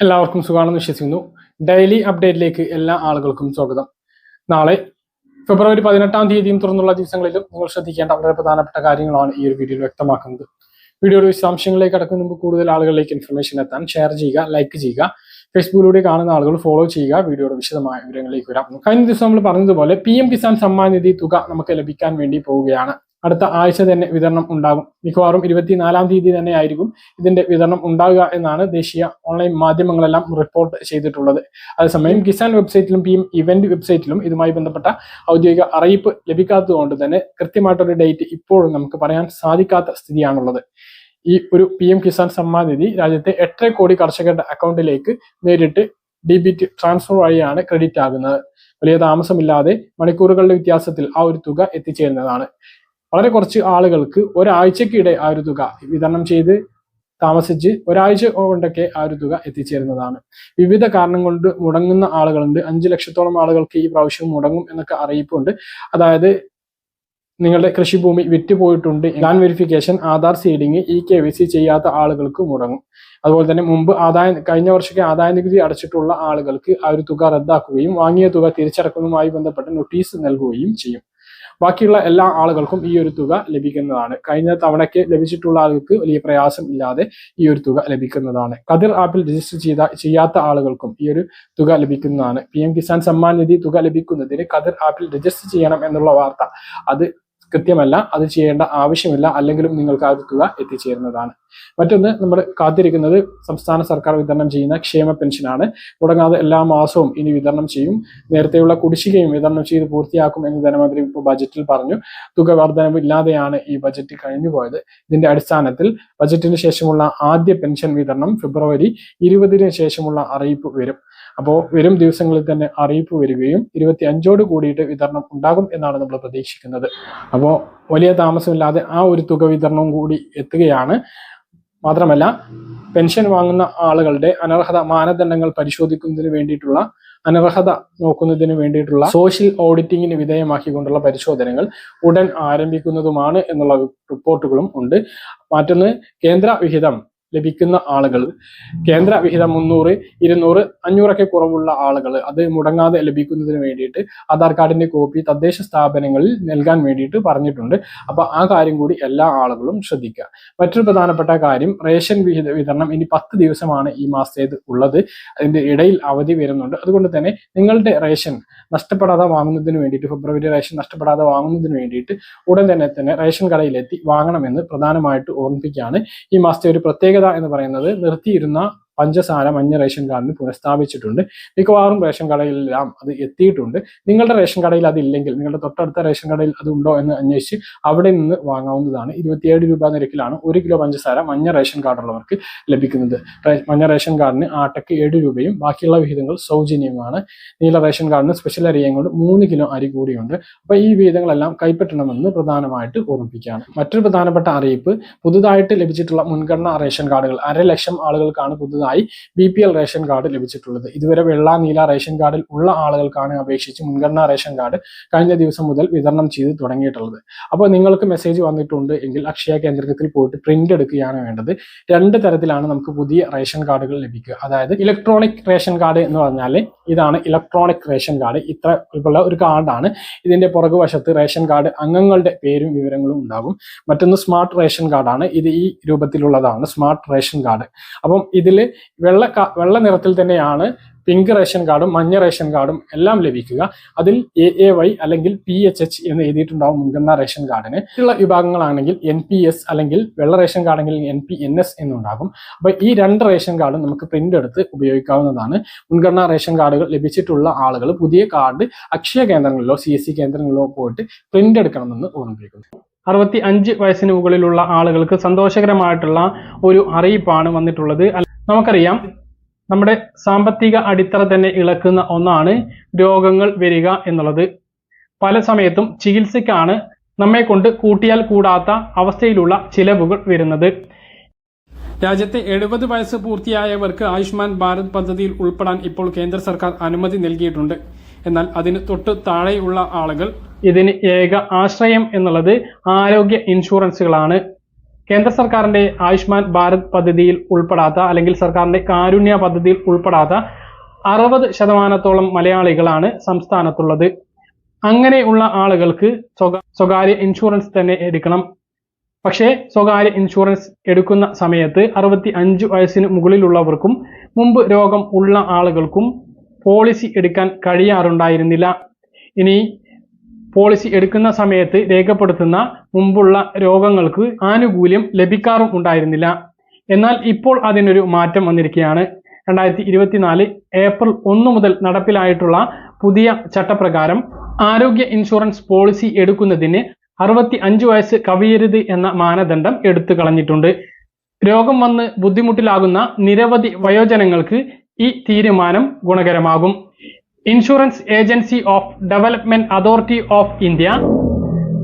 എല്ലാവർക്കും സുഖമാണെന്ന് വിശ്വസിക്കുന്നു. ഡെയിലി അപ്ഡേറ്റിലേക്ക് എല്ലാ ആളുകൾക്കും സ്വാഗതം. നാളെ ഫെബ്രുവരി പതിനെട്ടാം തീയതിയും തുറന്നുള്ള ദിവസങ്ങളിലും നിങ്ങൾ ശ്രദ്ധിക്കേണ്ട വളരെ പ്രധാനപ്പെട്ട കാര്യങ്ങളാണ് ഈ ഒരു വീഡിയോയിൽ വ്യക്തമാക്കുന്നത്. വീഡിയോയുടെ വിശദാംശങ്ങളിലേക്ക് കടക്കുന്ന മുമ്പ് കൂടുതൽ ആളുകളിലേക്ക് ഇൻഫർമേഷൻ എത്താൻ ഷെയർ ചെയ്യുക ലൈക്ക് ചെയ്യുക ഫേസ്ബുക്കിലൂടെ കാണുന്ന ആളുകൾ ഫോളോ ചെയ്യുക വീഡിയോയുടെ വിശദമായ വിവരങ്ങളിലേക്ക് വരാം. കഴിഞ്ഞ ദിവസം നമ്മൾ പറഞ്ഞതുപോലെ പി എം കിസാൻ സമ്മാൻ നിധി തുക നമുക്ക് ലഭിക്കാൻ വേണ്ടി പോവുകയാണ്. അടുത്ത ആഴ്ച തന്നെ വിതരണം ഉണ്ടാകും. മിക്കവാറും ഇരുപത്തിനാലാം തീയതി തന്നെ ആയിരിക്കും ഇതിന്റെ വിതരണം ഉണ്ടാകുക എന്നാണ് ദേശീയ ഓൺലൈൻ മാധ്യമങ്ങളെല്ലാം റിപ്പോർട്ട് ചെയ്തിട്ടുള്ളത്. അതേസമയം കിസാൻ വെബ്സൈറ്റിലും പി എം ഇവന്റ് വെബ്സൈറ്റിലും ഇതുമായി ബന്ധപ്പെട്ട ഔദ്യോഗിക അറിയിപ്പ് ലഭിക്കാത്തതുകൊണ്ട് തന്നെ കൃത്യമായിട്ടൊരു ഡേറ്റ് ഇപ്പോഴും നമുക്ക് പറയാൻ സാധിക്കാത്ത സ്ഥിതിയാണുള്ളത്. ഈ ഒരു പി എം കിസാൻ സമ്മാൻ നിധി രാജ്യത്തെ എട്ടര കോടി കർഷകരുടെ അക്കൗണ്ടിലേക്ക് നേരിട്ട് ഡി ബി ടി ട്രാൻസ്ഫർ വഴിയാണ് ക്രെഡിറ്റ് ആകുന്നത്. വലിയ താമസമില്ലാതെ മണിക്കൂറുകളുടെ വ്യത്യാസത്തിൽ ആ ഒരു തുക എത്തിച്ചേരുന്നതാണ്. വളരെ കുറച്ച് ആളുകൾക്ക് ഒരാഴ്ചക്കിടെ ആ ഒരു തുക വിതരണം ചെയ്ത് താമസിച്ച് ഒരാഴ്ച കൊണ്ടൊക്കെ ആ ഒരു തുക എത്തിച്ചേരുന്നതാണ്. വിവിധ കാരണം കൊണ്ട് മുടങ്ങുന്ന ആളുകളുണ്ട്. അഞ്ചു ലക്ഷത്തോളം ആളുകൾക്ക് ഈ പ്രാവശ്യം മുടങ്ങും എന്നൊക്കെ അറിയിപ്പുണ്ട്. അതായത് നിങ്ങളുടെ കൃഷിഭൂമി വിറ്റുപോയിട്ടുണ്ട്. Land verification Aadhaar seeding e K Y C ചെയ്യാത്ത ആളുകൾക്ക് മുടങ്ങും. അതുപോലെ തന്നെ മുമ്പ് ആദായ കഴിഞ്ഞ വർഷത്തെ ആദായ നികുതി അടച്ചിട്ടുള്ള ആളുകൾക്ക് ആ ഒരു തുക റദ്ദാക്കുകയും വാങ്ങിയ തുക തിരിച്ചടക്കുന്നതുമായി ബന്ധപ്പെട്ട് നോട്ടീസ് നൽകുകയും ചെയ്യും. ബാക്കിയുള്ള എല്ലാ ആളുകൾക്കും ഈ ഒരു തുക ലഭിക്കുന്നതാണ്. കഴിഞ്ഞ തവണയ്ക്ക് ലഭിച്ചിട്ടുള്ള ആളുകൾക്ക് വലിയ പ്രയാസം ഇല്ലാതെ ഈ ഒരു തുക ലഭിക്കുന്നതാണ്. കതിർ ആപ്പിൽ രജിസ്റ്റർ ചെയ്ത ചെയ്യാത്ത ആളുകൾക്കും ഈ ഒരു തുക ലഭിക്കുന്നതാണ്. പി എം കിസാൻ സമ്മാൻ നിധി തുക ലഭിക്കുന്നതിന് കതിർ ആപ്പിൽ രജിസ്റ്റർ ചെയ്യണം എന്നുള്ള വാർത്ത അത് കൃത്യമല്ല അത് ചെയ്യേണ്ട ആവശ്യമില്ല അല്ലെങ്കിലും നിങ്ങൾക്ക് ആ തുക എത്തിച്ചേരുന്നതാണ്. മറ്റൊന്ന് നമ്മൾ കാത്തിരിക്കുന്നത് സംസ്ഥാന സർക്കാർ വിതരണം ചെയ്യുന്ന ക്ഷേമ പെൻഷനാണ് തുടങ്ങാതെ എല്ലാ മാസവും ഇനി വിതരണം ചെയ്യും. നേരത്തെയുള്ള കുടിശ്ശികയും വിതരണം ചെയ്ത് പൂർത്തിയാക്കും എന്ന് ധനമന്ത്രി ഇപ്പോൾ ബജറ്റിൽ പറഞ്ഞു. തുക വർധനവ് ഇല്ലാതെയാണ് ഈ ബജറ്റ് കഴിഞ്ഞുപോയത് ഇതിന്റെ അടിസ്ഥാനത്തിൽ ബജറ്റിന് ശേഷമുള്ള ആദ്യ പെൻഷൻ വിതരണം ഫെബ്രുവരി ഇരുപതിന് ശേഷമുള്ള അറിയിപ്പ് വരും. അപ്പോൾ വരും ദിവസങ്ങളിൽ തന്നെ അറിയിപ്പ് വരികയും ഇരുപത്തി അഞ്ചോട് കൂടിയിട്ട് വിതരണം ഉണ്ടാകും എന്നാണ് നമ്മൾ പ്രതീക്ഷിക്കുന്നത്. അപ്പോൾ വലിയ താമസമില്ലാതെ ആ ഒരു തുക വിതരണവും കൂടി എത്തുകയാണ്. മാത്രമല്ല പെൻഷൻ വാങ്ങുന്ന ആളുകളുടെ അനർഹത മാനദണ്ഡങ്ങൾ പരിശോധിക്കുന്നതിന് വേണ്ടിയിട്ടുള്ള അനർഹത നോക്കുന്നതിന് വേണ്ടിയിട്ടുള്ള സോഷ്യൽ ഓഡിറ്റിങ്ങിന് വിധേയമാക്കിക്കൊണ്ടുള്ള പരിശോധനകൾ ഉടൻ ആരംഭിക്കുന്നതുമാണ് എന്നുള്ള റിപ്പോർട്ടുകളും ഉണ്ട്. മറ്റൊന്ന് കേന്ദ്ര വിഹിതം. ലഭിക്കുന്ന ആളുകൾ കേന്ദ്ര വിഹിതം മുന്നൂറ് ഇരുന്നൂറ് അഞ്ഞൂറൊക്കെ കുറവുള്ള ആളുകൾ അത് മുടങ്ങാതെ ലഭിക്കുന്നതിന് വേണ്ടിയിട്ട് ആധാർ കാർഡിന്റെ കോപ്പി തദ്ദേശ സ്ഥാപനങ്ങളിൽ നൽകാൻ വേണ്ടിയിട്ട് പറഞ്ഞിട്ടുണ്ട്. അപ്പൊ ആ കാര്യം കൂടി എല്ലാ ആളുകളും ശ്രദ്ധിക്കുക. മറ്റൊരു പ്രധാനപ്പെട്ട കാര്യം റേഷൻ വിഹിത വിതരണം ഇനി പത്ത് ദിവസമാണ് ഈ മാസത്തേത് ഉള്ളത്. അതിന്റെ ഇടയിൽ അവധി വരുന്നുണ്ട്. അതുകൊണ്ട് തന്നെ നിങ്ങളുടെ റേഷൻ നഷ്ടപ്പെടാതെ വാങ്ങുന്നതിന് വേണ്ടിയിട്ട് ഫെബ്രുവരി റേഷൻ നഷ്ടപ്പെടാതെ വാങ്ങുന്നതിന് വേണ്ടിയിട്ട് ഉടൻ തന്നെ തന്നെ റേഷൻ കടയിലെത്തി വാങ്ങണമെന്ന് പ്രധാനമായിട്ട് ഓർമ്മിപ്പിക്കുകയാണ്. ഈ മാസത്തെ ഒരു പ്രത്യേകത എന്ന് പറയുന്നത് നിർത്തിയിരുന്ന പഞ്ചസാര മഞ്ഞ റേഷൻ കാർഡിന് പുനഃസ്ഥാപിച്ചിട്ടുണ്ട്. മിക്കവാറും റേഷൻ കടയിലെല്ലാം അത് എത്തിയിട്ടുണ്ട്. നിങ്ങളുടെ റേഷൻ കടയിൽ അതില്ലെങ്കിൽ നിങ്ങളുടെ തൊട്ടടുത്ത റേഷൻ കടയിൽ അത് ഉണ്ടോ എന്ന് അന്വേഷിച്ച് അവിടെ നിന്ന് വാങ്ങാവുന്നതാണ്. ഇരുപത്തിയേഴ് രൂപ നിരക്കിലാണ് ഒരു കിലോ പഞ്ചസാര മഞ്ഞ റേഷൻ കാർഡ് ഉള്ളവർക്ക് ലഭിക്കുന്നത്. മഞ്ഞ റേഷൻ കാർഡിന് ആട്ടയ്ക്ക് ഏഴ് രൂപയും ബാക്കിയുള്ള വിഹിതങ്ങൾ സൗജന്യമാണ് നീല റേഷൻ കാർഡിന് സ്പെഷ്യൽ അരിയും കൊണ്ട് മൂന്ന് കിലോ അരി കൂടിയുണ്ട്. അപ്പൊ ഈ വിഹിതങ്ങളെല്ലാം കൈപ്പറ്റണമെന്ന് പ്രധാനമായിട്ട് ഓർമ്മിപ്പിക്കുകയാണ്. മറ്റൊരു പ്രധാനപ്പെട്ട അറിയിപ്പ് പുതുതായിട്ട് ലഭിച്ചിട്ടുള്ള മുൻഗണനാ റേഷൻ കാർഡുകൾ. അര ലക്ഷം ആളുകൾക്കാണ് പുതുതായി B P L ration card ലഭിച്ചിട്ടുള്ളത്. ഇതുവരെ വെള്ള നീല റേഷൻ കാർഡിൽ ഉള്ള ആളുകൾക്കാണ് അപേക്ഷിച്ച് മുൻഗണനാ റേഷൻ കാർഡ് കഴിഞ്ഞ ദിവസം മുതൽ വിതരണം ചെയ്ത് തുടങ്ങിയിട്ടുള്ളത്. അപ്പോൾ നിങ്ങൾക്ക് മെസ്സേജ് വന്നിട്ടുണ്ട് എങ്കിൽ അക്ഷയ കേന്ദ്രത്തിൽ പോയിട്ട് പ്രിന്റ് എടുക്കുകയാണ് വേണ്ടത്. രണ്ട് തരത്തിലാണ് നമുക്ക് പുതിയ റേഷൻ കാർഡുകൾ ലഭിക്കുക. അതായത് ഇലക്ട്രോണിക് റേഷൻ കാർഡ് എന്ന് പറഞ്ഞാൽ ഇതാണ് ഇലക്ട്രോണിക് റേഷൻ കാർഡ്. ഇത്ര ഉള്ള ഒരു കാർഡാണ്. ഇതിന്റെ പുറകുവശത്ത് റേഷൻ കാർഡ് അംഗങ്ങളുടെ പേരും വിവരങ്ങളും ഉണ്ടാകും. മറ്റൊന്ന് സ്മാർട്ട് റേഷൻ കാർഡാണ്. ഇത് ഈ രൂപത്തിലുള്ളതാണ് സ്മാർട്ട് റേഷൻ കാർഡ്. അപ്പം ഇതിൽ വെള്ള വെള്ള നിറത്തിൽ തന്നെയാണ് പിങ്ക് റേഷൻ കാർഡും മഞ്ഞ റേഷൻ കാർഡും എല്ലാം ലഭിക്കുക. അതിൽ എ എ വൈ അല്ലെങ്കിൽ പി എച്ച് എച്ച് എന്ന് എഴുതിയിട്ടുണ്ടാവും മുൻഗണനാ റേഷൻ കാർഡിന്. മറ്റുള്ള വിഭാഗങ്ങളാണെങ്കിൽ എൻ പി എസ് അല്ലെങ്കിൽ വെള്ള റേഷൻ കാർഡെങ്കിൽ എൻ പി എൻ എസ് എന്നുണ്ടാകും. അപ്പൊ ഈ രണ്ട് റേഷൻ കാർഡും നമുക്ക് പ്രിന്റ് എടുത്ത് ഉപയോഗിക്കാവുന്നതാണ്. മുൻഗണനാ റേഷൻ കാർഡുകൾ ലഭിച്ചിട്ടുള്ള ആളുകൾ പുതിയ കാർഡ് അക്ഷയ കേന്ദ്രങ്ങളിലോ സി എസ് സി കേന്ദ്രങ്ങളിലോ പോയിട്ട് പ്രിന്റ് എടുക്കണമെന്ന് ഓർമ്മിപ്പിക്കുന്നു. അറുപത്തി അഞ്ച് വയസ്സിന് മുകളിലുള്ള ആളുകൾക്ക് സന്തോഷകരമായിട്ടുള്ള ഒരു അറിയിപ്പാണ് വന്നിട്ടുള്ളത്. നമുക്കറിയാം നമ്മുടെ സാമ്പത്തിക അടിത്തറ തന്നെ ഇളക്കുന്ന ഒന്നാണ് രോഗങ്ങൾ വരിക എന്നുള്ളത്. പല സമയത്തും ചികിത്സയ്ക്കാണ് നമ്മെ കൊണ്ട് കൂട്ടിയാൽ കൂടാത്ത അവസ്ഥയിലുള്ള ചിലവുകൾ വരുന്നത്. രാജ്യത്തെ എഴുപത് വയസ്സ് പൂർത്തിയായവർക്ക് ആയുഷ്മാൻ ഭാരത് പദ്ധതിയിൽ ഉൾപ്പെടാൻ ഇപ്പോൾ കേന്ദ്ര സർക്കാർ അനുമതി നൽകിയിട്ടുണ്ട്. എന്നാൽ അതിന് തൊട്ട് താഴെയുള്ള ആളുകൾ ഇതിന് ഏക ആശ്രയം എന്നുള്ളത് ആരോഗ്യ ഇൻഷുറൻസുകളാണ്. കേന്ദ്ര സർക്കാരിന്റെ ആയുഷ്മാൻ ഭാരത് പദ്ധതിയിൽ ഉൾപ്പെടാത്ത അല്ലെങ്കിൽ സർക്കാരിന്റെ കാരുണ്യ പദ്ധതിയിൽ ഉൾപ്പെടാത്ത അറുപത് ശതമാനത്തോളം മലയാളികളാണ് സംസ്ഥാനത്തുള്ളത്. അങ്ങനെയുള്ള ആളുകൾക്ക് സ്വകാര്യ ഇൻഷുറൻസ് തന്നെ എടുക്കണം. പക്ഷേ സ്വകാര്യ ഇൻഷുറൻസ് എടുക്കുന്ന സമയത്ത് അറുപത്തി അഞ്ച് വയസ്സിന് മുകളിലുള്ളവർക്കും മുമ്പ് രോഗം ഉള്ള ആളുകൾക്കും പോളിസി എടുക്കാൻ കഴിയാറുണ്ടായിരുന്നില്ല. ഇനി പോളിസി എടുക്കുന്ന സമയത്ത് രേഖപ്പെടുത്തുന്ന മുമ്പുള്ള രോഗങ്ങൾക്ക് ആനുകൂല്യം ലഭിക്കാറും ഉണ്ടായിരുന്നില്ല. എന്നാൽ ഇപ്പോൾ അതിനൊരു മാറ്റം വന്നിരിക്കുകയാണ്. രണ്ടായിരത്തി ഇരുപത്തിനാല് ഏപ്രിൽ ഒന്ന് മുതൽ നടപ്പിലായിട്ടുള്ള പുതിയ ചട്ടപ്രകാരം ആരോഗ്യ ഇൻഷുറൻസ് പോളിസി എടുക്കുന്നതിന് അറുപത്തി അഞ്ച് വയസ്സ് കവിയരുത് എന്ന മാനദണ്ഡം എടുത്തു കളഞ്ഞിട്ടുണ്ട്. രോഗം വന്ന് ബുദ്ധിമുട്ടിലാകുന്ന നിരവധി വയോജനങ്ങൾക്ക് ഈ തീരുമാനം ഗുണകരമാകും. Insurance agency of development authority of India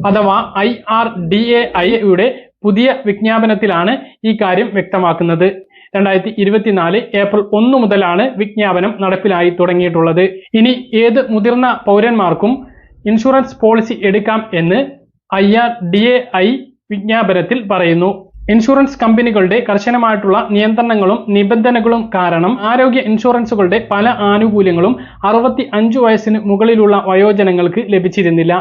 അഥവാ ഐ ആർ ഡി എ ഐയുടെ പുതിയ വിജ്ഞാപനത്തിലാണ് ഈ കാര്യം വ്യക്തമാക്കുന്നത്. രണ്ടായിരത്തി ഇരുപത്തിനാല് ഏപ്രിൽ ഒന്ന് മുതലാണ് വിജ്ഞാപനം നടപ്പിലായി തുടങ്ങിയിട്ടുള്ളത്. ഇനി ഏത് മുതിർന്ന പൗരന്മാർക്കും ഇൻഷുറൻസ് പോളിസി എടുക്കാം എന്ന് I R D A I വിജ്ഞാപനത്തിൽ പറയുന്നു. ഇൻഷുറൻസ് കമ്പനികളുടെ കർശനമായിട്ടുള്ള നിയന്ത്രണങ്ങളും നിബന്ധനകളും കാരണം ആരോഗ്യ ഇൻഷുറൻസുകളുടെ പല ആനുകൂല്യങ്ങളും അറുപത്തി അഞ്ചു വയസ്സിന് മുകളിലുള്ള വയോജനങ്ങൾക്ക് ലഭിച്ചിരുന്നില്ല.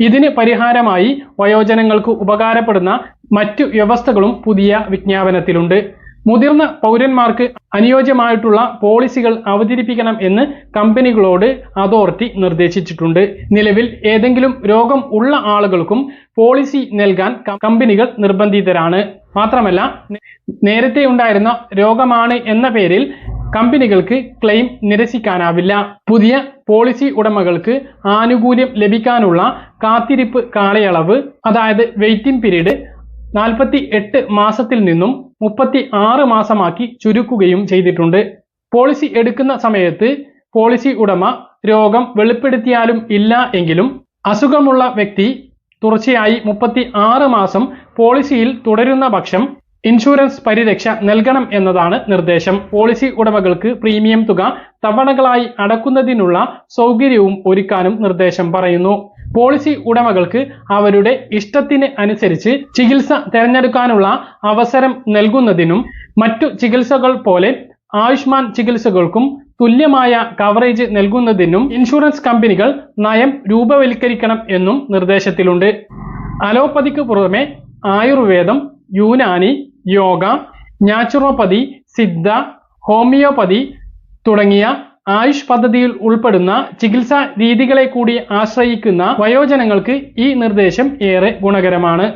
ഇതിന് പരിഹാരമായി വയോജനങ്ങൾക്ക് ഉപകാരപ്പെടുന്ന മറ്റു വ്യവസ്ഥകളും പുതിയ വിജ്ഞാപനത്തിലുണ്ട്. മുതിർന്ന പൗരന്മാർക്ക് അനുയോജ്യമായിട്ടുള്ള പോളിസികൾ അവതരിപ്പിക്കണം എന്ന് കമ്പനികളോട് അതോറിറ്റി നിർദ്ദേശിച്ചിട്ടുണ്ട്. നിലവിൽ ഏതെങ്കിലും രോഗം ഉള്ള ആളുകൾക്കും പോളിസി നൽകാൻ കമ്പനികൾ നിർബന്ധിതരാണ്. മാത്രമല്ല നേരത്തെ ഉണ്ടായിരുന്ന രോഗമാണ് എന്ന പേരിൽ കമ്പനികൾക്ക് ക്ലെയിം നിരസിക്കാനാവില്ല. പുതിയ പോളിസി ഉടമകൾക്ക് ആനുകൂല്യം ലഭിക്കാനുള്ള കാത്തിരിപ്പ് കാലയളവ് അതായത് വെയിറ്റിംഗ് പീരീഡ് നാൽപ്പത്തി എട്ട് മാസത്തിൽ നിന്നും മുപ്പത്തി ആറ് മാസമാക്കി ചുരുക്കുകയും ചെയ്തിട്ടുണ്ട്. പോളിസി എടുക്കുന്ന സമയത്ത് പോളിസി ഉടമ രോഗം വെളിപ്പെടുത്തിയാലും ഇല്ല എങ്കിലും അസുഖമുള്ള വ്യക്തി തുടർച്ചയായി മുപ്പത്തി ആറ് മാസം പോളിസിയിൽ തുടരുന്ന പക്ഷം ഇൻഷുറൻസ് പരിരക്ഷ നൽകണം എന്നതാണ് നിർദ്ദേശം. പോളിസി ഉടമകൾക്ക് പ്രീമിയം തുക തവണകളായി അടക്കുന്നതിനുള്ള സൗകര്യവും ഒരുക്കാനും നിർദ്ദേശം പറയുന്നു. പോളിസി ഉടമകൾക്ക് അവരുടെ ഇഷ്ടത്തിന് അനുസരിച്ച് ചികിത്സ തിരഞ്ഞെടുക്കാനുള്ള അവസരം നൽകുന്നതിനും മറ്റു ചികിത്സകൾ പോലെ ആയുഷ്മാൻ ചികിത്സകൾക്കും തുല്യമായ കവറേജ് നൽകുന്നതിനും ഇൻഷുറൻസ് കമ്പനികൾ നയം രൂപവൽക്കരിക്കണം എന്നും നിർദ്ദേശത്തിലുണ്ട്. അലോപ്പതിക്ക് പുറമെ ആയുർവേദം യൂനാനി യോഗ നാച്ചുറോപ്പതി സിദ്ധ ഹോമിയോപ്പതി തുടങ്ങിയ ആയുഷ് പദ്ധതിയിൽ ഉൾപ്പെടുന്ന ചികിത്സാ രീതികളെ കൂടി ആശ്രയിക്കുന്ന വയോജനങ്ങൾക്ക് ഈ നിർദ്ദേശം ഏറെ ഗുണകരമാണ്.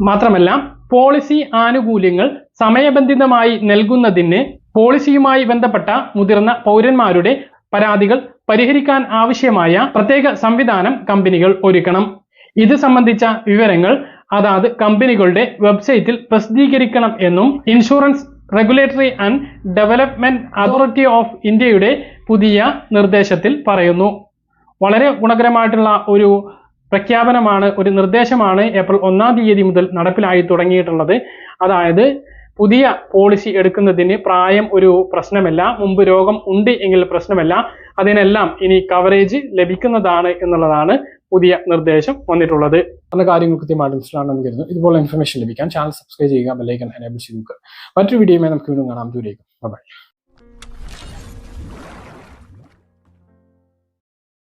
മാത്രമല്ല പോളിസി ആനുകൂല്യങ്ങൾ സമയബന്ധിതമായി നൽകുന്നതിന് പോളിസിയുമായി ബന്ധപ്പെട്ട മുതിർന്ന പൗരന്മാരുടെ പരാതികൾ പരിഹരിക്കാൻ ആവശ്യമായ പ്രത്യേക സംവിധാനം കമ്പനികൾ ഒരുക്കണം. ഇത് സംബന്ധിച്ച വിവരങ്ങൾ അതാത് കമ്പനികളുടെ വെബ്സൈറ്റിൽ പ്രസിദ്ധീകരിക്കണം എന്നും insurance regulatory and development authority of ഇന്ത്യയുടെ പുതിയ നിർദ്ദേശത്തിൽ പറയുന്നു. വളരെ ഗുണകരമായിട്ടുള്ള ഒരു പ്രഖ്യാപനമാണ് ഒരു നിർദ്ദേശമാണ് ഏപ്രിൽ ഒന്നാം തീയതി മുതൽ നടപ്പിലായി തുടങ്ങിയിട്ടുള്ളത്. അതായത് പുതിയ പോളിസി എടുക്കുന്നതിന് പ്രായം ഒരു പ്രശ്നമല്ല മുമ്പ് രോഗം ഉണ്ട് എങ്കിൽ പ്രശ്നമല്ല അതിനെല്ലാം ഇനി കവറേജ് ലഭിക്കുന്നതാണ് എന്നുള്ളതാണ് പുതിയ നിർദ്ദേശം വന്നിട്ടുള്ളത്. പറഞ്ഞ കാര്യങ്ങൾ കൃത്യമായിട്ട് മനസ്സിലാണെന്ന് കരുതുന്നു. ഇതുപോലെ ഇൻഫർമേഷൻ ലഭിക്കാൻ ചാനൽ സബ്സ്ക്രൈബ് ചെയ്യുക ബെല്ലൈക്കൻ എനേബിൾ ചെയ്ത് നോക്കുക മറ്റൊരു വീഡിയോയുമായി നമുക്ക് വീണ്ടും കാണാം. ദൂരേക്കും ബൈ